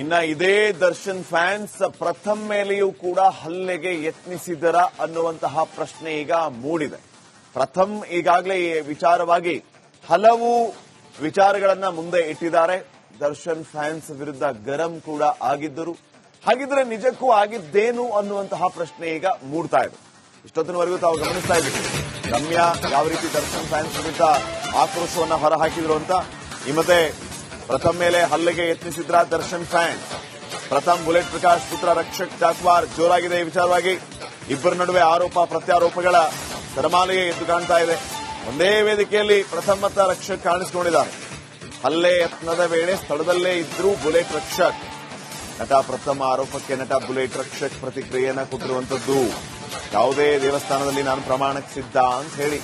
ಇನ್ನ ಇದೇ ದರ್ಶನ್ ಫ್ಯಾನ್ಸ್ ಪ್ರಥಮ್ ಮೇಲೆಯೂ ಕೂಡ ಹಲ್ಲೆಗೆ ಯತ್ನಿಸಿದರ ಅನ್ನುವಂತಹ ಪ್ರಶ್ನೆ ಈಗ ಮೂಡಿದೆ. ಪ್ರಥಮ್ ಈಗಾಗಲೇ ಈ ವಿಚಾರವಾಗಿ ಹಲವು ವಿಚಾರಗಳನ್ನ ಮುಂದೆ ಇಟ್ಟಿದ್ದಾರೆ. ದರ್ಶನ್ ಫ್ಯಾನ್ಸ್ ವಿರುದ್ಧ ಗರಂ ಕೂಡ ಆಗಿದ್ದರು. ಹಾಗಿದ್ರೆ ನಿಜಕ್ಕೂ ಆಗಿದ್ದೇನು ಅನ್ನುವಂತಹ ಪ್ರಶ್ನೆ ಈಗ ಮೂಡ್ತಾ ಇದೆ. ಇಷ್ಟೊತ್ತಿನವರೆಗೂ ತಾವು ಗಮನಿಸ್ತಾ ಇದ್ದೀವಿ ರಮ್ಯಾ ಯಾವ ರೀತಿ ದರ್ಶನ್ ಫ್ಯಾನ್ಸ್ ವಿರುದ್ಧ ಆಕ್ರೋಶವನ್ನು ಹೊರಹಾಕಿದ್ರು ಅಂತ. ಈ ಮತ್ತೆ ಪ್ರಥಮ್ ಮೇಲೆ ಹಲ್ಲೆಗೆ ಯತ್ನಿಸಿದ್ರ ದರ್ಶನ್ ಫ್ಯಾನ್ಸ್ ಪ್ರಥಮ್ ಬುಲೆಟ್ ಪ್ರಕಾಶ್ ಪುತ್ರ ರಕ್ಷಕ್ ಜಾಸ್ವಾರ್ ಜೋರಾಗಿದೆ ಈ ವಿಚಾರವಾಗಿ. ಇಬ್ಬರ ನಡುವೆ ಆರೋಪ, ಪ್ರತ್ಯಾರೋಪಗಳ ಸರಮಾಲೆಯೇ ಎದ್ದು ಕಾಣ್ತಾ ಇದೆ. ಒಂದೇ ವೇದಿಕೆಯಲ್ಲಿ ಪ್ರಥಮ್ ಮತ್ತ ರಕ್ಷಕ್ ಕಾಣಿಸಿಕೊಂಡಿದ್ದಾರೆ. ಹಲ್ಲೆ ಯತ್ನದ ವೇಳೆ ಸ್ಥಳದಲ್ಲೇ ಇದ್ರೂ ಬುಲೆಟ್ ರಕ್ಷಕ್. ನಟ ಪ್ರಥಮ ಆರೋಪಕ್ಕೆ ನಟ ಬುಲೆಟ್ ರಕ್ಷಕ್ ಪ್ರತಿಕ್ರಿಯೆಯನ್ನ ಕೊಟ್ಟಿರುವಂತದ್ದು ಯಾವುದೇ ದೇವಸ್ಥಾನದಲ್ಲಿ ನಾನು ಪ್ರಮಾಣಕ್ಕೆ ಸಿದ್ಧ ಅಂತ ಹೇಳಿ.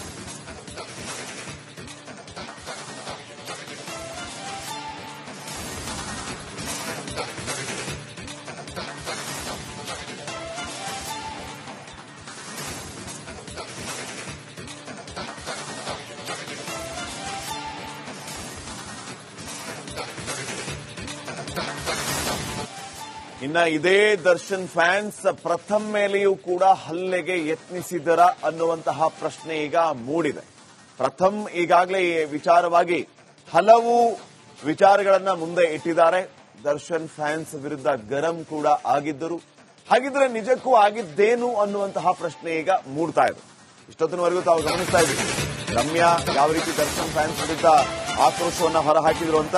ಇನ್ನ ಇದೇ ದರ್ಶನ್ ಫ್ಯಾನ್ಸ್ ಪ್ರಥಮ್ ಮೇಲೆಯೂ ಕೂಡ ಹಲ್ಲೆಗೆ ಯತ್ನಿಸಿದರ ಅನ್ನುವಂತಹ ಪ್ರಶ್ನೆ ಈಗ ಮೂಡಿದೆ. ಪ್ರಥಮ್ ಈಗಾಗಲೇ ವಿಚಾರವಾಗಿ ಹಲವು ವಿಚಾರಗಳನ್ನ ಮುಂದೆ ಇಟ್ಟಿದ್ದಾರೆ. ದರ್ಶನ್ ಫ್ಯಾನ್ಸ್ ವಿರುದ್ಧ ಗರಂ ಕೂಡ ಆಗಿದ್ದರು. ಹಾಗಿದ್ರೆ ನಿಜಕ್ಕೂ ಆಗಿದ್ದೇನು ಅನ್ನುವಂತಹ ಪ್ರಶ್ನೆ ಈಗ ಮೂಡ್ತಾ ಇದೆ. ಇಷ್ಟೊತ್ತಿನವರೆಗೂ ತಾವು ಗಮನಿಸ್ತಾ ಇದ್ದೀವಿ ರಮ್ಯಾ ಯಾವ ರೀತಿ ದರ್ಶನ್ ಫ್ಯಾನ್ಸ್ ವಿರುದ್ಧ ಆಕ್ರೋಶವನ್ನು ಹೊರಹಾಕಿದ್ರು ಅಂತ.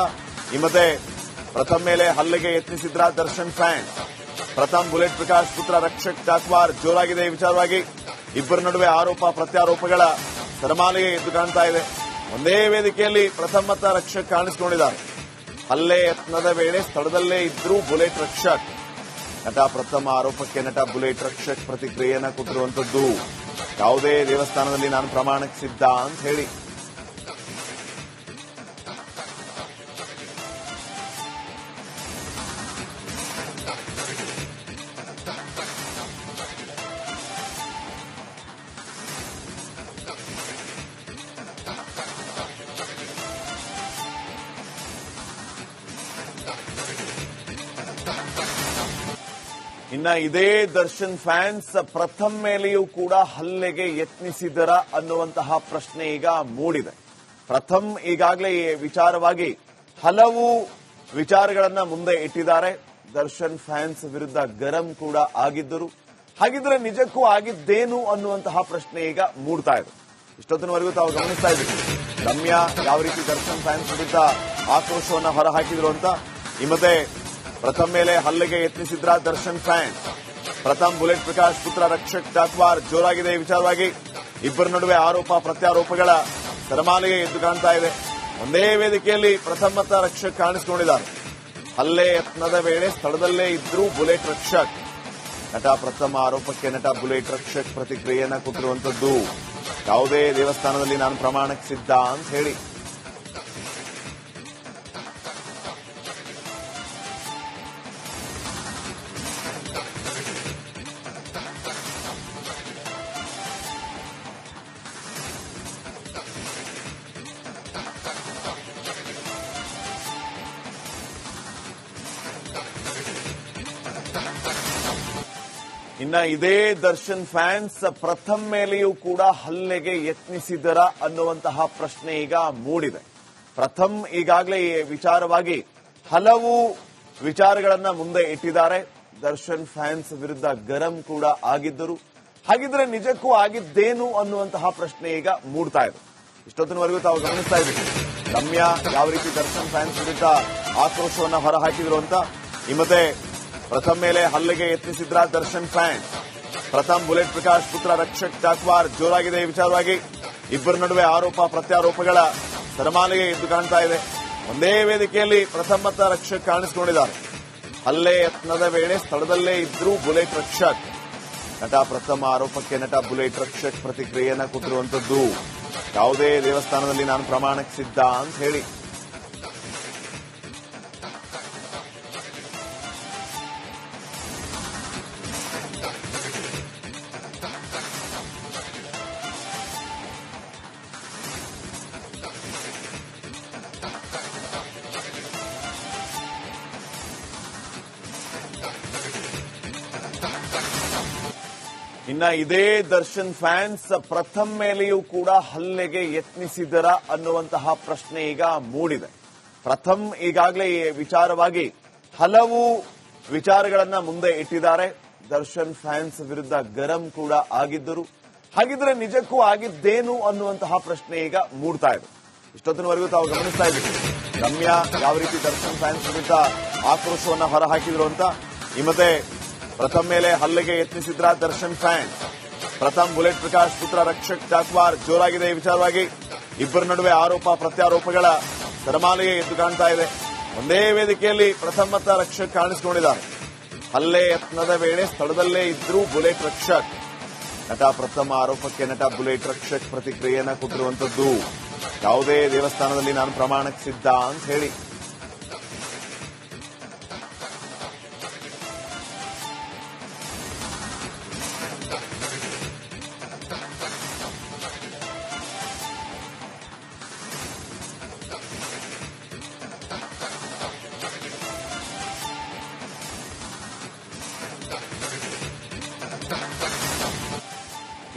ಈ ಮತ್ತೆ ಪ್ರಥಮ್ ಮೇಲೆ ಹಲ್ಲೆಗೆ ಯತ್ನಿಸಿದ್ರ ದರ್ಶನ್ ಫ್ಯಾನ್ಸ್ ಪ್ರಥಮ್ ಬುಲೆಟ್ ಪ್ರಕಾಶ್ ಪುತ್ರ ರಕ್ಷಕ್ ಜಾಸ್ವಾರ್ ಜೋರಾಗಿದೆ ಈ ವಿಚಾರವಾಗಿ. ಇಬ್ಬರ ನಡುವೆ ಆರೋಪ, ಪ್ರತ್ಯಾರೋಪಗಳ ಸರಮಾಲೆಗೆ ಎದ್ದು ಕಾಣ್ತಾ ಇದೆ. ಒಂದೇ ವೇದಿಕೆಯಲ್ಲಿ ಪ್ರಥಮ್ ಮತ್ತು ರಕ್ಷಕ್ ಕಾಣಿಸಿಕೊಂಡಿದ್ದಾರೆ. ಹಲ್ಲೆ ಯತ್ನದ ವೇಳೆ ಸ್ಥಳದಲ್ಲೇ ಇದ್ರೂ ಬುಲೆಟ್ ರಕ್ಷಕ್. ನಟ ಪ್ರಥಮ ಆರೋಪಕ್ಕೆ ನಟ ಬುಲೆಟ್ ರಕ್ಷಕ್ ಪ್ರತಿಕ್ರಿಯೆಯನ್ನು ಕೊಟ್ಟಿರುವಂತದ್ದು ಯಾವುದೇ ದೇವಸ್ಥಾನದಲ್ಲಿ ನಾನು ಪ್ರಮಾಣಕ್ಕೆ ಸಿದ್ಧ ಅಂತ ಹೇಳಿ. ಇನ್ನ ಇದೇ ದರ್ಶನ್ ಫ್ಯಾನ್ಸ್ ಪ್ರಥಮ್ ಮೇಲೆಯೂ ಕೂಡ ಹಲ್ಲೆಗೆ ಯತ್ನಿಸಿದರ ಅನ್ನುವಂತಹ ಪ್ರಶ್ನೆ ಈಗ ಮೂಡಿದೆ. ಪ್ರಥಮ್ ಈಗಾಗಲೇ ವಿಚಾರವಾಗಿ ಹಲವು ವಿಚಾರಗಳನ್ನ ಮುಂದೆ ಇಟ್ಟಿದ್ದಾರೆ. ದರ್ಶನ್ ಫ್ಯಾನ್ಸ್ ವಿರುದ್ಧ ಗರಂ ಕೂಡ ಆಗಿದ್ದರು. ಹಾಗಿದ್ರೆ ನಿಜಕ್ಕೂ ಆಗಿದ್ದೇನು ಅನ್ನುವಂತಹ ಪ್ರಶ್ನೆ ಈಗ ಮೂಡ್ತಾ ಇದೆ. ಇಷ್ಟೊತ್ತಿನವರೆಗೂ ತಾವು ಗಮನಿಸ್ತಾ ಇದ್ದೀವಿ ರಮ್ಯಾ ಯಾವ ರೀತಿ ದರ್ಶನ್ ಫ್ಯಾನ್ಸ್ ವಿರುದ್ಧ ಆಕ್ರೋಶವನ್ನು ಹೊರಹಾಕಿದ್ರು ಅಂತ? ಈ ಮತ್ತೆ ಪ್ರಥಮ್ ಮೇಲೆ ಹಲ್ಲೆಗೆ ಯತ್ನಿಸಿದ್ರ ದರ್ಶನ್ ಫ್ಯಾನ್ಸ್ ಪ್ರಥಮ್ ಬುಲೆಟ್ ಪ್ರಕಾಶ್ ಪುತ್ರ ರಕ್ಷಕ್ ಜಾಕ್ವಾರ್ ಜೋರಾಗಿದೆ ಈ ವಿಚಾರವಾಗಿ. ಇಬ್ಬರ ನಡುವೆ ಆರೋಪ, ಪ್ರತ್ಯಾರೋಪಗಳ ಸರಮಾಲೆಗೆ ಎದ್ದು ಕಾಣ್ತಾ ಇದೆ. ಒಂದೇ ವೇದಿಕೆಯಲ್ಲಿ ಪ್ರಥಮ್ ಮತ್ತು ರಕ್ಷಕ್ ಕಾಣಿಸಿಕೊಂಡಿದ್ದಾರೆ. ಹಲ್ಲೆ ಯತ್ನದ ವೇಳೆ ಸ್ಥಳದಲ್ಲೇ ಇದ್ರು ಬುಲೆಟ್ ರಕ್ಷಕ್. ನಟ ಪ್ರಥಮ ಆರೋಪಕ್ಕೆ ನಟ ಬುಲೆಟ್ ರಕ್ಷಕ್ ಪ್ರತಿಕ್ರಿಯೆಯನ್ನ ಕೊಟ್ಟಿರುವಂತದ್ದು ಯಾವುದೇ ದೇವಸ್ಥಾನದಲ್ಲಿ ನಾನು ಪ್ರಮಾಣಕ್ಕೆ ಸಿದ್ಧ ಅಂತ ಹೇಳಿ. ಇನ್ನ ಇದೇ ದರ್ಶನ್ ಫ್ಯಾನ್ಸ್ ಪ್ರಥಮ್ ಮೇಲೆಯೂ ಕೂಡ ಹಲ್ಲೆಗೆ ಯತ್ನಿಸಿದರ ಅನ್ನುವಂತಹ ಪ್ರಶ್ನೆ ಈಗ ಮೂಡಿದೆ. ಪ್ರಥಮ್ ಈಗಾಗಲೇ ವಿಚಾರವಾಗಿ ಹಲವು ವಿಚಾರಗಳನ್ನ ಮುಂದೆ ಇಟ್ಟಿದ್ದಾರೆ. ದರ್ಶನ್ ಫ್ಯಾನ್ಸ್ ವಿರುದ್ಧ ಗರಂ ಕೂಡ ಆಗಿದ್ದರು. ಹಾಗಿದ್ರೆ ನಿಜಕ್ಕೂ ಆಗಿದ್ದೇನು ಅನ್ನುವಂತಹ ಪ್ರಶ್ನೆ ಈಗ ಮೂಡ್ತಾ ಇದೆ. ಇಷ್ಟೊತ್ತಿನವರೆಗೂ ತಾವು ಗಮನಿಸ್ತಾ ಇದ್ದೀವಿ ರಮ್ಯಾ ಯಾವ ರೀತಿ ದರ್ಶನ್ ಫ್ಯಾನ್ಸ್ ವಿರುದ್ಧ ಆಕ್ರೋಶವನ್ನ ಹೊರಹಾಕಿದ್ರು ಅಂತ. ಈ ಮತ್ತೆ ಪ್ರಥಮ್ ಮೇಲೆ ಹಲ್ಲೆಗೆ ಯತ್ನಿಸಿದ್ರ ದರ್ಶನ್ ಫ್ಯಾನ್ಸ್ ಪ್ರಥಮ್ ಬುಲೆಟ್ ಪ್ರಕಾಶ್ ಪುತ್ರ ರಕ್ಷಕ್ ಜಾಕ್ವಾರ್ ಜೋರಾಗಿದೆ ಈ ವಿಚಾರವಾಗಿ. ಇಬ್ಬರ ನಡುವೆ ಆರೋಪ ಪ್ರತ್ಯಾರೋಪಗಳ ಸರಮಾಲೆಗೆ ಎದ್ದು ಕಾಣ್ತಾ ಇದೆ. ಒಂದೇ ವೇದಿಕೆಯಲ್ಲಿ ಪ್ರಥಮ್ ಮತ್ತು ರಕ್ಷಕ್ ಕಾಣಿಸಿಕೊಂಡಿದ್ದಾರೆ. ಹಲ್ಲೆ ಯತ್ನದ ವೇಳೆ ಸ್ಥಳದಲ್ಲೇ ಇದ್ರು ಬುಲೆಟ್ ರಕ್ಷಕ್. ನಟ ಪ್ರಥಮ ಆರೋಪಕ್ಕೆ ನಟ ಬುಲೆಟ್ ರಕ್ಷಕ್ ಪ್ರತಿಕ್ರಿಯೆಯನ್ನು ಕೊಟ್ಟಿರುವಂತದ್ದು. ಯಾವುದೇ ದೇವಸ್ಥಾನದಲ್ಲಿ ನಾನು ಪ್ರಮಾಣಕ್ಕೆ ಸಿದ್ಧ ಅಂತ ಹೇಳಿ. ಇನ್ನ ಇದೇ ದರ್ಶನ್ ಫ್ಯಾನ್ಸ್ ಪ್ರಥಮ್ ಮೇಲೆಯೂ ಕೂಡ ಹಲ್ಲೆಗೆ ಯತ್ನಿಸಿದರ ಅನ್ನುವಂತಹ ಪ್ರಶ್ನೆ ಈಗ ಮೂಡಿದೆ. ಪ್ರಥಮ್ ಈಗಾಗಲೇ ವಿಚಾರವಾಗಿ ಹಲವು ವಿಚಾರಗಳನ್ನ ಮುಂದೆ ಇಟ್ಟಿದ್ದಾರೆ. ದರ್ಶನ್ ಫ್ಯಾನ್ಸ್ ವಿರುದ್ಧ ಗರಂ ಕೂಡ ಆಗಿದ್ದರು. ಹಾಗಿದ್ರೆ ನಿಜಕ್ಕೂ ಆಗಿದ್ದೇನು ಅನ್ನುವಂತಹ ಪ್ರಶ್ನೆ ಈಗ ಮೂಡ್ತಾ ಇದೆ. ಇಷ್ಟೊತ್ತಿನವರೆಗೂ ತಾವು ಗಮನಿಸ್ತಾ ಇದ್ದೀವಿ ರಮ್ಯಾ ಯಾವ ರೀತಿ ದರ್ಶನ್ ಫ್ಯಾನ್ಸ್ ವಿರುದ್ಧ ಆಕ್ರೋಶವನ್ನ ಹೊರಹಾಕಿದ್ರು ಅಂತ. ಈ ಮತ್ತೆ ಪ್ರಥಮ್ ಮೇಲೆ ಹಲ್ಲೆಗೆ ಯತ್ನಿಸಿದ್ರ ದರ್ಶನ್ ಫ್ಯಾನ್ಸ್ ಪ್ರಥಮ್ ಬುಲೆಟ್ ಪ್ರಕಾಶ್ ಪುತ್ರ ರಕ್ಷಕ್ ಜಾಸ್ವಾರ್ ಜೋರಾಗಿದೆ ಈ ವಿಚಾರವಾಗಿ. ಇಬ್ಬರ ನಡುವೆ ಆರೋಪ, ಪ್ರತ್ಯಾರೋಪಗಳ ಸರಮಾಲೆಯೇ ಎದ್ದು ಕಾಣ್ತಾ ಇದೆ. ಒಂದೇ ವೇದಿಕೆಯಲ್ಲಿ ಪ್ರಥಮ್ ಮತ್ತು ರಕ್ಷಕ್ ಕಾಣಿಸಿಕೊಂಡಿದ್ದಾರೆ. ಹಲ್ಲೆ ಯತ್ನದ ವೇಳೆ ಸ್ಥಳದಲ್ಲೇ ಇದ್ರೂ ಬುಲೆಟ್ ರಕ್ಷಕ್. ನಟ ಪ್ರಥಮ ಆರೋಪಕ್ಕೆ ನಟ ಬುಲೆಟ್ ರಕ್ಷಕ್ ಪ್ರತಿಕ್ರಿಯೆಯನ್ನ ಕೊಟ್ಟಿರುವಂತದ್ದು ಯಾವುದೇ ದೇವಸ್ಥಾನದಲ್ಲಿ ನಾನು ಪ್ರಮಾಣಕ್ಕೆ ಸಿದ್ಧ ಅಂತ ಹೇಳಿ.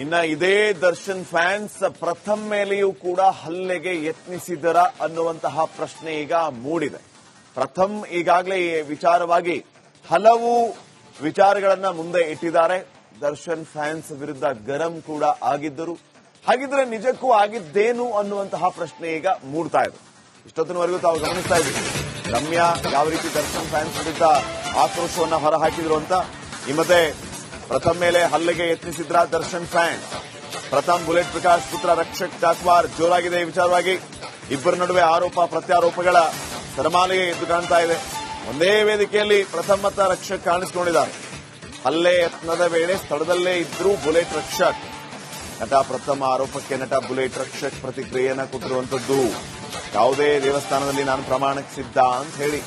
ಇನ್ನ ಇದೇ ದರ್ಶನ್ ಫ್ಯಾನ್ಸ್ ಪ್ರಥಮ್ ಮೇಲೆಯೂ ಕೂಡ ಹಲ್ಲೆಗೆ ಯತ್ನಿಸಿದರ ಅನ್ನುವಂತಹ ಪ್ರಶ್ನೆ ಈಗ ಮೂಡಿದೆ. ಪ್ರಥಮ್ ಈಗಾಗಲೇ ವಿಚಾರವಾಗಿ ಹಲವು ವಿಚಾರಗಳನ್ನ ಮುಂದೆ ಇಟ್ಟಿದ್ದಾರೆ. ದರ್ಶನ್ ಫ್ಯಾನ್ಸ್ ವಿರುದ್ಧ ಗರಂ ಕೂಡ ಆಗಿದ್ದರು. ಹಾಗಿದ್ರೆ ನಿಜಕ್ಕೂ ಆಗಿದ್ದೇನು ಅನ್ನುವಂತಹ ಪ್ರಶ್ನೆ ಈಗ ಮೂಡ್ತಾ ಇದೆ. ಇಷ್ಟೊತ್ತಿನವರೆಗೂ ತಾವು ಗಮನಿಸ್ತಾ ಇದ್ದೀವಿ ರಮ್ಯಾ ಯಾವ ರೀತಿ ದರ್ಶನ್ ಫ್ಯಾನ್ಸ್ ವಿರುದ್ಧ ಆಕ್ರೋಶವನ್ನು ಹೊರಹಾಕಿದ್ರು ಅಂತ. ಈ ಮತ್ತೆ ಪ್ರಥಮ್ ಮೇಲೆ ಹಲ್ಲೆಗೆ ಯತ್ನಿಸಿದ್ರ ದರ್ಶನ್ ಫ್ಯಾನ್. ಪ್ರಥಮ್ ಬುಲೆಟ್ ಪ್ರಕಾಶ್ ಪುತ್ರ ರಕ್ಷಕ್ ಜಾಸ್ವಾರ್ ಜೋರಾಗಿದೆ ಈ ವಿಚಾರವಾಗಿ. ಇಬ್ಬರ ನಡುವೆ ಆರೋಪ, ಪ್ರತ್ಯಾರೋಪಗಳ ಸರಮಾಲೆಗೆ ಎದ್ದು ಕಾಣ್ತಾ ಇದೆ. ಒಂದೇ ವೇದಿಕೆಯಲ್ಲಿ ಪ್ರಥಮ್ ಮತ ರಕ್ಷಕ್ ಕಾಣಿಸಿಕೊಂಡಿದ್ದಾರೆ. ಹಲ್ಲೆ ಯತ್ನದ ವೇಳೆ ಸ್ಥಳದಲ್ಲೇ ಇದ್ರೂ ಬುಲೆಟ್ ರಕ್ಷಕ್. ನಟ ಪ್ರಥಮ ಆರೋಪಕ್ಕೆ ನಟ ಬುಲೆಟ್ ರಕ್ಷಕ್ ಪ್ರತಿಕ್ರಿಯೆಯನ್ನು ಕೊಟ್ಟಿರುವಂತದ್ದು ಯಾವುದೇ ದೇವಸ್ಥಾನದಲ್ಲಿ ನಾನು ಪ್ರಮಾಣಕ್ಕೆ ಸಿದ್ಧ ಅಂತ ಹೇಳಿ.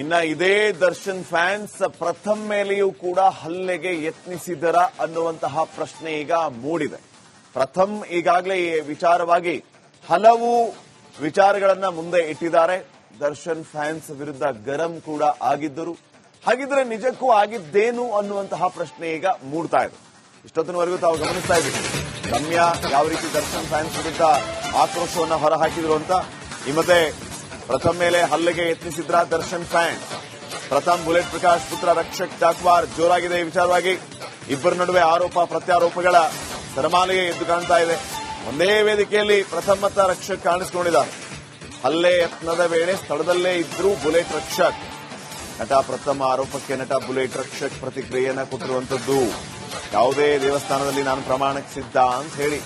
ಇನ್ನ ಇದೇ ದರ್ಶನ್ ಫ್ಯಾನ್ಸ್ ಪ್ರಥಮ್ ಮೇಲೆಯೂ ಕೂಡ ಹಲ್ಲೆಗೆ ಯತ್ನಿಸಿದರ ಅನ್ನುವಂತಹ ಪ್ರಶ್ನೆ ಈಗ ಮೂಡಿದೆ. ಪ್ರಥಮ್ ಈಗಾಗಲೇ ಈ ವಿಚಾರವಾಗಿ ಹಲವು ವಿಚಾರಗಳನ್ನ ಮುಂದೆ ಇಟ್ಟಿದ್ದಾರೆ. ದರ್ಶನ್ ಫ್ಯಾನ್ಸ್ ವಿರುದ್ಧ ಗರಂ ಕೂಡ ಆಗಿದ್ದರು. ಹಾಗಿದ್ರೆ ನಿಜಕ್ಕೂ ಆಗಿದ್ದೇನು ಅನ್ನುವಂತಹ ಪ್ರಶ್ನೆ ಈಗ ಮೂಡ್ತಾ ಇದೆ. ಇಷ್ಟೊತ್ತಿನವರೆಗೂ ತಾವು ಗಮನಿಸ್ತಾ ಇದ್ದೀವಿ ರಮ್ಯಾ ಯಾವ ರೀತಿ ದರ್ಶನ್ ಫ್ಯಾನ್ಸ್ ವಿರುದ್ಧ ಆಕ್ರೋಶವನ್ನು ಹೊರಹಾಕಿದ್ರು ಅಂತ. ಈ ಮತ್ತೆ ಪ್ರಥಮ್ ಮೇಲೆ ಹಲ್ಲೆಗೆ ಯತ್ನಿಸಿದ್ರ ದರ್ಶನ್ ಫ್ಯಾನ್ಸ್ ಪ್ರಥಮ್ ಬುಲೆಟ್ ಪ್ರಕಾಶ್ ಪುತ್ರ ರಕ್ಷಕ್ ಜಾಕ್ವಾರ್ ಜೋರಾಗಿದೆ ಈ ವಿಚಾರವಾಗಿ. ಇಬ್ಬರ ನಡುವೆ ಆರೋಪ, ಪ್ರತ್ಯಾರೋಪಗಳ ಸರಮಾಲೆಗೆ ಎದ್ದು ಕಾಣ್ತಾ ಇದೆ. ಒಂದೇ ವೇದಿಕೆಯಲ್ಲಿ ಪ್ರಥಮ್ ಮತ್ತ ರಕ್ಷಕ್ ಕಾಣಿಸಿಕೊಂಡಿದ್ದಾರೆ. ಹಲ್ಲೆ ಯತ್ನದ ವೇಳೆ ಸ್ಥಳದಲ್ಲೇ ಇದ್ರು ಬುಲೆಟ್ ರಕ್ಷಕ್. ನಟ ಪ್ರಥಮ ಆರೋಪಕ್ಕೆ ನಟ ಬುಲೆಟ್ ರಕ್ಷಕ್ ಪ್ರತಿಕ್ರಿಯೆಯನ್ನ ಕೊಟ್ಟಿರುವಂತದ್ದು. ಯಾವುದೇ ದೇವಸ್ಥಾನದಲ್ಲಿ ನಾನು ಪ್ರಮಾಣಕ್ಕೆ ಸಿದ್ಧ ಅಂತ ಹೇಳಿ.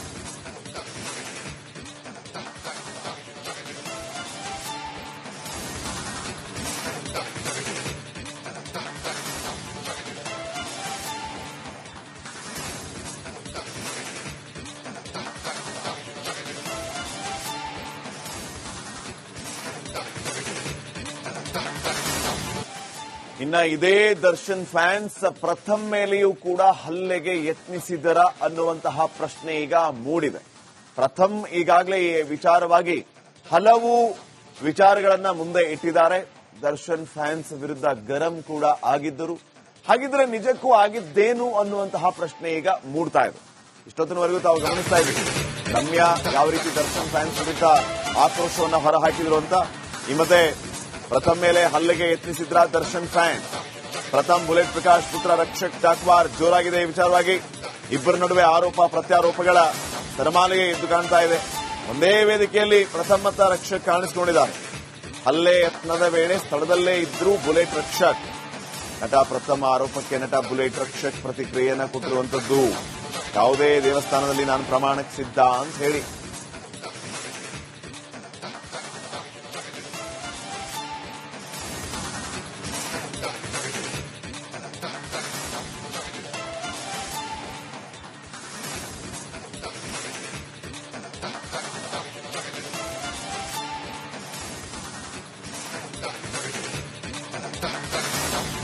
ಇನ್ನ ಇದೇ ದರ್ಶನ್ ಫ್ಯಾನ್ಸ್ ಪ್ರಥಮ್ ಮೇಲೆಯೂ ಕೂಡ ಹಲ್ಲೆಗೆ ಯತ್ನಿಸಿದರ ಅನ್ನುವಂತಹ ಪ್ರಶ್ನೆ ಈಗ ಮೂಡಿದೆ. ಪ್ರಥಮ್ ಈಗಾಗಲೇ ವಿಚಾರವಾಗಿ ಹಲವು ವಿಚಾರಗಳನ್ನ ಮುಂದೆ ಇಟ್ಟಿದ್ದಾರೆ. ದರ್ಶನ್ ಫ್ಯಾನ್ಸ್ ವಿರುದ್ಧ ಗರಂ ಕೂಡ ಆಗಿದ್ದರು. ಹಾಗಿದ್ರೆ ನಿಜಕ್ಕೂ ಆಗಿದ್ದೇನು ಅನ್ನುವಂತಹ ಪ್ರಶ್ನೆ ಈಗ ಮೂಡ್ತಾ ಇದೆ. ಇಷ್ಟೊತ್ತಿನವರೆಗೂ ತಾವು ಗಮನಿಸ್ತಾ ಇದ್ದೀವಿ ರಮ್ಯಾ ಯಾವ ರೀತಿ ದರ್ಶನ್ ಫ್ಯಾನ್ಸ್ ವಿರುದ್ಧ ಆಕ್ರೋಶವನ್ನು ಹೊರಹಾಕಿದ್ರು ಅಂತ. ಈ ಮತ್ತೆ ಪ್ರಥಮ್ ಮೇಲೆ ಹಲ್ಲೆಗೆ ಯತ್ನಿಸಿದ್ರ ದರ್ಶನ್ ಫ್ಯಾನ್ಸ್ ಪ್ರಥಮ್ ಬುಲೆಟ್ ಪ್ರಕಾಶ್ ಪುತ್ರ ರಕ್ಷಕ್ ಜಾಕ್ವಾರ್ ಜೋರಾಗಿದೆ ಈ ವಿಚಾರವಾಗಿ. ಇಬ್ಬರ ನಡುವೆ ಆರೋಪ, ಪ್ರತ್ಯಾರೋಪಗಳ ತರಮಾಲೆಗೆ ಎದ್ದು ಕಾಣ್ತಾ ಇದೆ. ಒಂದೇ ವೇದಿಕೆಯಲ್ಲಿ ಪ್ರಥಮ್ ಮತ್ತ ರಕ್ಷಕ್ ಕಾಣಿಸಿಕೊಂಡಿದ್ದಾರೆ. ಹಲ್ಲೆ ಯತ್ನದ ವೇಳೆ ಸ್ಥಳದಲ್ಲೇ ಇದ್ರೂ ಬುಲೆಟ್ ರಕ್ಷಕ್. ನಟ ಪ್ರಥಮ ಆರೋಪಕ್ಕೆ ನಟ ಬುಲೆಟ್ ರಕ್ಷಕ್ ಪ್ರತಿಕ್ರಿಯೆಯನ್ನು ಕೊಟ್ಟಿರುವಂತದ್ದು ಯಾವುದೇ ದೇವಸ್ಥಾನದಲ್ಲಿ ನಾನು ಪ್ರಮಾಣಕ್ಕೆ ಸಿದ್ಧ ಅಂತ ಹೇಳಿ.